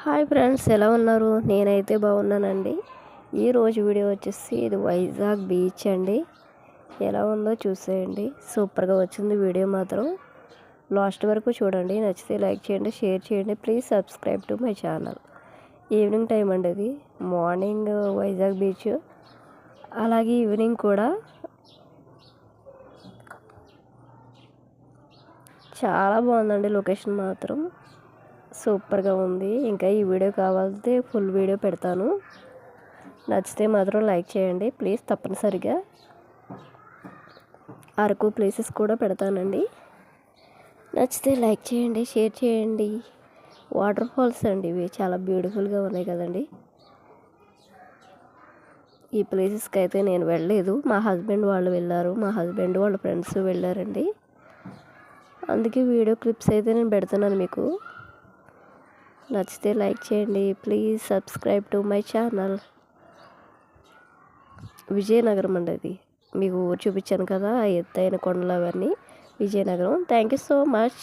Hi friends ఎలా ఉన్నారు? నేనైతే బాగున్నానండి. ఈరోజు వీడియో వచ్చేసి ఇది వైజాగ్ బీచ్ అండి. ఎలా ఉందో చూసేయండి. సూపర్గా వచ్చింది వీడియో మాత్రం. లాస్ట్ వరకు చూడండి. నచ్చితే లైక్ చేయండి షేర్ చేయండి. Please subscribe to my channel. Evening time అండి అది మార్నింగ్ వైజాగ్ బీచ్. అలాగే ఈవినింగ్ కూడా చాలా బాగుందండి లొకేషన్ మాత్రం. సూపర్గా ఉంది. ఇంకా ఈ వీడియో కావాలంటే ఫుల్ వీడియో పెడతాను. నచ్చితే మాత్రం లైక్ చేయండి. ప్లీజ్ తప్పనిసరిగా. అరకు ప్లేసెస్ కూడా పెడతానండి. నచ్చితే లైక్ చేయండి షేర్ చేయండి. వాటర్ ఫాల్స్ అండి ఇవి చాలా బ్యూటిఫుల్గా ఉన్నాయి కదండి. ఈ ప్లేసెస్కి అయితే నేను వెళ్ళలేదు. మా హస్బెండ్ వాళ్ళు వెళ్ళారు. మా హస్బెండ్ వాళ్ళ ఫ్రెండ్స్ వెళ్ళారండి. అందుకే వీడియో క్లిప్స్ అయితే నేను పెడుతున్నాను మీకు. నచ్చితే లైక్ చేయండి. Please subscribe to my channel. Vizianagaram అండి అది. మీకు చూపించాను కదా ఎత్తైన కొండలు అవన్నీ. Vizianagaram. Thank you so much.